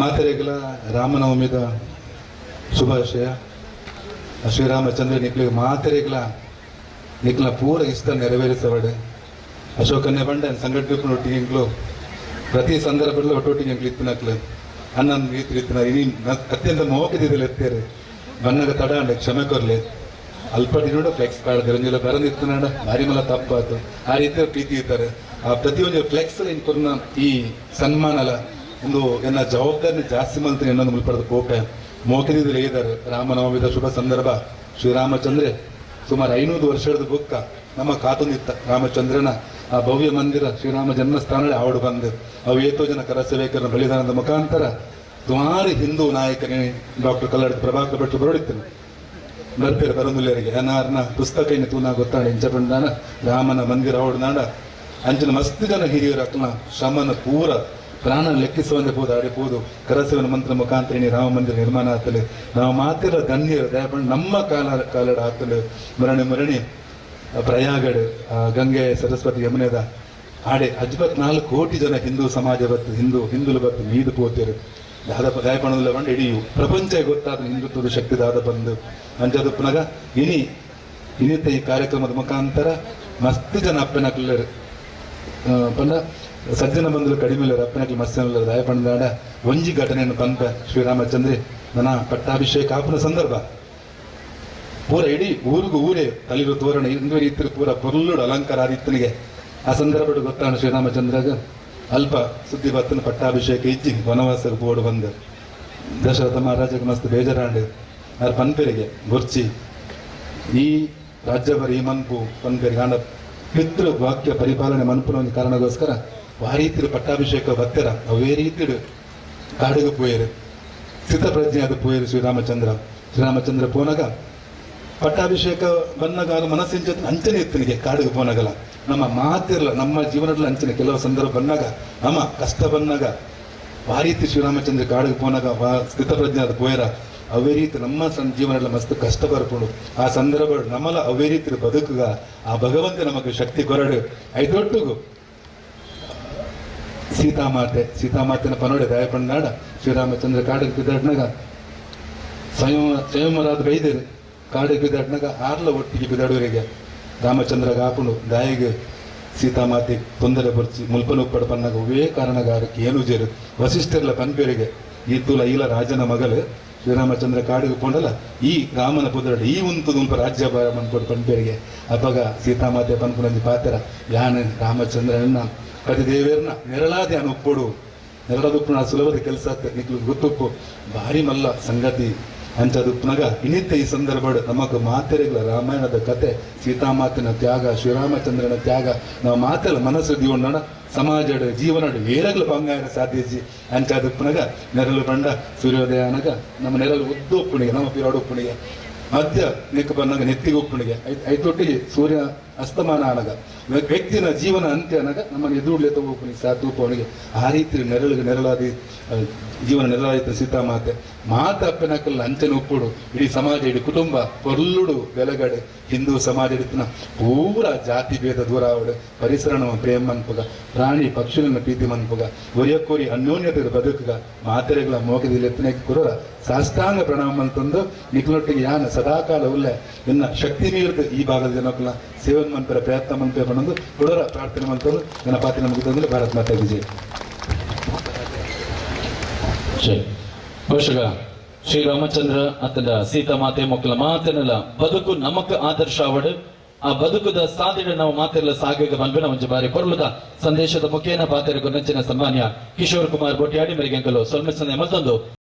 ಮಾತೆರೆಗಳ ರಾಮನವಮಿದ ಶುಭಾಶಯ. ಶ್ರೀರಾಮಚಂದ್ರ ನಿಕ್ಲಿಗೆ ಮಾತೆರೆಗಳ ನಿಕ್ಲ ಪೂರ ಇಷ್ಟ ನೆರವೇರಿಸವಡೆ ಅಶೋಕನ್ನೇ ಬಂಡ ಸಂಘಟನೆ ಒಟ್ಟಿಗೆ ಪ್ರತಿ ಸಂದರ್ಭದಲ್ಲೂ ಒಟ್ಟೊಟ್ಟಿಗೆ ಇಂಕ್ಲು ಇತ್ತಿನಕ್ಲು ಅನ್ನೊಂದು ರೀತಿ ಇತ್ತಿನ ಇನಿ ಅತ್ಯಂತ ಮೋಕದಿದ್ದಲ್ಲ ಎತ್ತೇರೆ. ಬನ್ನಗ ತಡ ಅಂಡ ಕ್ಷಮೆ ಕೊರ್ಲೆ. ಅಲ್ಪ ದಿನೋಡ ಫ್ಲೆಕ್ಸ್ ಕಾರ್ಡ್ ಗರಂಜಲ ಬರಂದಿತ್ತನಾಡ ಭಾರಿ ಮಲ ತಪ್ಪಾತು ಆ ರೀತಿಯ ಪ್ರೀತಿ ಇದ್ದಾರೆ. ಆ ಪ್ರತಿಯೊಂದು ಫ್ಲೆಕ್ಸ್ ಇನ್ ಕೊರ್ನ ಈ ಸನ್ಮಾನಲ ಒಂದು ಎನ್ನ ಜವಾಬ್ದಾರಿ ಜಾಸ್ತಿ ಮಲ್ತೀನಿ ಎನ್ನೊಂದು ಮುಲ್ಪಡದ ಕೋಪೆ. ಮೋಕದಿದ್ದಲ್ಲಿ ಲೇದರ್ ರಾಮನವಮಿದ ಶುಭ ಸಂದರ್ಭ. ಶ್ರೀರಾಮಚಂದ್ರೆ, ಸುಮಾರು ಐನೂರು ವರ್ಷದ ಬುಕ್ಕ ನಮ್ಮ ಕಾತುನಿತ್ತ ರಾಮಚಂದ್ರನ ಆ ಭವ್ಯ ಮಂದಿರ ಶ್ರೀರಾಮ ಜನ್ಮಸ್ಥಾನದಲ್ಲಿ ಆವಡು ಬಂದು, ಅವು ಏತೋ ಜನ ಕರಸೇವಕರ ಬಲಿದಾನದ ಮುಖಾಂತರ ಸುಮಾರು ಹಿಂದೂ ನಾಯಕನೇ ಡಾಕ್ಟರ್ ಕಲ್ಲಡ್ ಪ್ರಭಾಕರ್ ಭಟ್ರು ಬರಡಿತ್ತೇನೆ ಬರ್ತೀರ ಬರಂದುಲ್ಯರಿಗೆ ಅನಾರ್ನ ಪುಸ್ತಕ ಇನ್ನು ತೂನ ಗೊತ್ತಾಡ ಇಂಚಪಂಡಾನ ರಾಮನ ಮಂದಿರ ಅವಡ್ನಾಡ ಅಂಚಿನ ಮಸ್ತ್ ಜನ ಹಿರಿಯರ ಶ್ರಮನ ಪೂರ ಪ್ರಾಣ ಲೆಕ್ಕಿಸುವಂತೆ ಪೋದು ಕರಸಿವನ ಕರಸೇವನ ಮಂತ್ರ ಮುಖಾಂತರ ಇನಿ ರಾಮ ಮಂದಿರ ನಿರ್ಮಾಣ ಆಗ್ತಲೆ ನಾವು ಮಾತಿರ ಧನ್ಯರು ದಯಪಂಡ್ ನಮ್ಮ ಕಾಲ ಕಾಲಡ ಆಗ್ತಲೆ ಮರಣಿ ಮರಣಿ, ಪ್ರಯಾಗಡ್ ಗಂಗೆ, ಸರಸ್ವತಿ, ಯಮುನೆದ ಆಡೆ ಅಜ್ಬತ್ ನಾಲ್ಕು ಕೋಟಿ ಜನ ಹಿಂದೂ ಸಮಾಜ ಬತ್ತು ಹಿಂದೂ, ಹಿಂದುಲು ಬತ್ತು ಮೀದು ಪೋತಿರು. ದಾದಪ್ಪ ದಯಪಣದಲ್ಲ ಬಂದು ಇಡೀ ಪ್ರಪಂಚ ಗೊತ್ತಾದ ಹಿಂದುತ್ವದ ಶಕ್ತಿ ದಾದ ಬಂದು ಅಂಜದಪ್ಪನಾಗ ಪುನಗ ಇನಿ ಇನ್ನಿತ ಈ ಕಾರ್ಯಕ್ರಮದ ಮುಖಾಂತರ ಮಸ್ತ್ ಜನ ಅಪ್ಪನಕ್ಲರು ಪಂಡ ಸಜ್ಜನ ಬಂಧುಗಳು ಕಡಿಮೆ ಇಲ್ಲ ಅಪ್ಪನಕ್ಲು ಮಸ್ತಿನ ದಯಪಣದಾಡ ಒಂಜಿ ಘಟನೆಯನ್ನು ಪಂಪ ಶ್ರೀರಾಮಚಂದ್ರಿ, ನನ್ನ ಪಟ್ಟಾಭಿಷೇಕ ಆಪನ ಸಂದರ್ಭ. ಪೂರ ಇಡೀ ಊರಿಗೂ ಊರೇ ತಲಿರು ತೋರಣ ಇಂದು ರೀತಿ ಪೂರ ಪೊರ್ಲುಡು ಅಲಂಕಾರ ಆದಿತ್ತನಿಗೆ ಆ ಸಂದರ್ಭ ಗೊತ್ತಾಣ ಶ್ರೀರಾಮಚಂದ್ರಗ ಅಲ್ಪ ಸುದ್ದಿ ಬತ್ತನ ಪಟ್ಟಾಭಿಷೇಕ ಇಜ್ಜಿ, ವನವಾಸಕ್ಕೆ ಬೋರ್ಡು ಬಂದ. ದಶರಥ ಮಹಾರಾಜಕ್ಕೆ ಮಸ್ತ್ ಬೇಜಾರಾಂಡು ಅದ್ರ ಪನ್ಪೆರಿಗೆ ಗುರ್ಚಿ, ಈ ರಾಜ್ಯಭರ ಈ ಮನ್ಪು ಪನ್ಪೆರಿಗೆ ಆಂಡ ಪಿತೃ ವಾಕ್ಯ ಪರಿಪಾಲನೆ ಮನ್ಪುನ ಒಂದು ಕಾರಣಗೋಸ್ಕರ ರೀತಿ ಪಟ್ಟಾಭಿಷೇಕ ಬತ್ತೆರ ಅವೇ ರೀತಿ ಕಾಡಿಗೆ ಪೋಯರು ಅದು ಪೋಯರು ಶ್ರೀರಾಮಚಂದ್ರ ಶ್ರೀರಾಮಚಂದ್ರ ಪೋನಗ. ಪಟ್ಟಾಭಿಷೇಕ ಬನ್ನಗಾಲ ಮನಸ್ಸಿನ ಜೊತೆ ಅಂಚನೆ ಇತ್ತನಿಗೆ ಕಾಡಿಗೆ ಪೋನಗಲ್ಲ ನಮ್ಮ ಮಾತಿರಲ್ಲ, ನಮ್ಮ ಜೀವನದಲ್ಲಿ ಅಂಚನೆ. ಕೆಲವು ಸಂದರ್ಭ ಬಂದಾಗ, ನಮ್ಮ ಕಷ್ಟ ಬಂದಾಗ ಆ ಶ್ರೀರಾಮಚಂದ್ರ ಕಾಡಿಗೆ ಪೋನಾಗ, ವಾ ಸ್ಥಿತಪ್ರಜ್ಞೆ ಅದು ಪೋಯರ, ಅವೇ ರೀತಿ ನಮ್ಮ ಜೀವನದಲ್ಲಿ ಮಸ್ತ್ ಕಷ್ಟ ಬರ್ಕೊಂಡು ಆ ಸಂದರ್ಭ ನಮ್ಮಲ್ಲ ಅವೇ ರೀತಿ ಬದುಕುಗ, ಆ ಭಗವಂತ ನಮಗೆ ಶಕ್ತಿ ಕೊರಡು. ಐದೊಟ್ಟಿಗೂ. ಸೀತಾಮಾತೆ, ಸೀತಾಮಾತೆನ ಪನೋಡೆ ನಾಡ ಶ್ರೀರಾಮಚಂದ್ರ ಕಾಡಿಗೆ ಬಿದ್ದಾಡ್ನಾಗ ಸ್ವಯಂ, ಸ್ವಯಂವರಾದ ಬೈದಿರಿ ಕಾಡಿಗೆ ಬಿದ್ದಾಡ್ನಾಗ ಆರ್ಲ ಒಟ್ಟಿಗೆ ಬಿದ್ದಾಡುವರಿಗೆ ರಾಮಚಂದ್ರ ಹಾಕೊಂಡು ದಾಯಿಗೆ ಸೀತಾಮಾತೆ ತೊಂದರೆ ಬರ್ಚಿ ಮುಲ್ಪನ ಉಪ್ಪಡ ಪನ್ನಾಗ ಒವೇ ಕಾರಣಗಾರಕ್ಕೆ ಏನು ಜೇರು. ವಸಿಷ್ಠರ್ಲ ಪನ್ಪೇರಿಗೆ. ಈ ತುಲ ಇಲ್ಲ ರಾಜನ ಮಗಳು ಶ್ರೀರಾಮಚಂದ್ರ ಕಾಡಿಗೆ ಕೊಂಡಲ್ಲ ಈ ರಾಮನ ಪುತ್ರಡು ಈ ಉಂತು ದುಂಪ ರಾಜ್ಯ ಮನ್ಪಡು ಪನ್ಪೇರಿಗೆ. ಅಪಗ ಸೀತಾಮಾತೆ ಪನ್ಪುನಂದಿ ಪಾತ್ರ. ಯಾನ ರಾಮಚಂದ್ರನ ಪತಿ ದೇವೇರ್ನ ನೆರಳಾದೆ ಅನು ಉಪ್ಪೊಡು ನೆರಳದುಪ್ಪು ಸುಲಭದ ಕೆಲಸ ನಿಕ್ಲು ಗೊತ್ತುಪ್ಪು. ಭಾರಿ ಮಲ್ಲ ಸಂಗತಿ. ಅಂಚದುಪ್ಪನಾಗ ಇನ್ನಿತ್ತ ಈ ಸಂದರ್ಭ ನಮಗ ಮಾತೆರೆಗಳ ರಾಮಾಯಣದ ಕತೆ, ಸೀತಾಮಾತಿನ ತ್ಯಾಗ, ಶ್ರೀರಾಮಚಂದ್ರನ ತ್ಯಾಗ. ನಾವು ಮಾತೆಲ್ಲ ಮನಸ್ಸು ದಿವಣ್ಣ ಸಮಾಜದ ಜೀವನದ ಏರಗ್ಲು ಬಂಗಾರ ಸಾಧಿಸಿ ಅಂಚಾದಪ್ಪನಾಗ ನೆರಳು ಬಂಡ ಸೂರ್ಯೋದಯ ಅನಗ ನಮ್ಮ ನೆರಳು ಉದ್ದು ಉಪ್ಪುಣಿಗೆ ನಮ್ಮ ಪಿರಾಡು ಉಪ್ಪುಣಿಗೆ ಮಧ್ಯ ನೆಕ್ಕ ಬಂದಾಗ ನೆತ್ತಿಗೆ ಉಪ್ಪುಣಿಗೆ ಐತೊಟ್ಟಿ ಸೂರ್ಯ ಅಸ್ತಮಾನ ಅನಗ ವ್ಯ- ವ್ಯಕ್ತಿನ ಜೀವನ ಅಂತ್ಯ ಅನಗ ನಮ್ಮನ್ನು ಎದುರುಡ್ಲೆ ತಗೋಪುನಿ ಸಾತೂಪವನಿಗೆ ಆ ರೀತಿ ನೆರಳಿಗೆ ನೆರಳಾದಿ ಜೀವನ ನೆರಳಾಯಿತು ಸೀತಾಮಾತೆ. ಮಾತ ಅಪ್ಪನಕಲ್ಲ ಅಂಚನ ಉಪ್ಪುಡು ಇಡೀ ಸಮಾಜ, ಇಡೀ ಕುಟುಂಬ ಪೊರ್ಲುಡು ಬೆಲಗಡೆ. ಹಿಂದೂ ಸಮಾಜ ಇಡೀತನ ಪೂರ ಜಾತಿ ಭೇದ ದೂರ ಆವಡೆ. ಪರಿಸರ ನಮ್ಮ ಪ್ರೇಮ ಮನ್ಪುಗ, ಪ್ರಾಣಿ ಪಕ್ಷಿಗಳನ್ನ ಪ್ರೀತಿ ಮನ್ಪುಗ ಒರಿಯಕ್ಕೋರಿ ಅನ್ಯೋನ್ಯತೆ ಬದುಕುಗ, ಮಾತೆರೆಗಳ ಮೋಕದಲ್ಲಿ ಎತ್ತನೆ ಕುರುರ, ಸಾಷ್ಟಾಂಗ ಪ್ರಣಾಮ ಅಂತಂದು ನಿಖಲೊಟ್ಟಿಗೆ ಯಾನ ಸದಾಕಾಲ ಉಲ್ಲೆ ನಿನ್ನ ಶಕ್ತಿ ಈ ಭಾಗದ ಜನಕ್ಕಲ್ಲ ಸೇವನ್ ಮನ್ಪರ ಪ್ರಯತ್ನ ಮನ್ಪೆ ಬಂದು ಕುಡರ ಪ್ರಾರ್ಥನೆ ಮಂತ್ರ ನನ್ನ ಪಾತ್ರ ನಮಗೆ ತಂದ್ರೆ ಭಾರತ್ ಮಾತಾ ವಿಜಯ. ಶ್ರೀ ಬಹುಶಃ ಶ್ರೀರಾಮಚಂದ್ರ ಸೀತಾ ಮಾತೆ ಮಕ್ಕಳ ಮಾತನಲ್ಲ ಬದುಕು ನಮಕ್ ಆದರ್ಶ ಅವಡು. ಆ ಬದುಕುದ ಸಾಧನೆ ನಾವು ಮಾತೆಲ್ಲ ಸಾಗಿಗೆ ಬಂದ್ಬಿಡ ಒಂಜಿ ಬಾರಿ ಪರ್ವದ ಸಂದೇಶದ ಮುಖೇನ ಪಾತೆರಗು ನೆಚ್ಚಿನ ಸನ್ಮಾನ್ಯ ಕಿಶೋರ್ ಕುಮಾರ್ ಬೊಟ್ಯಾಡಿ ಮರಿಗೆಂಕಲು ಸೊಲ್ಮೆಸನೆ ಮತ್ತೊಂದು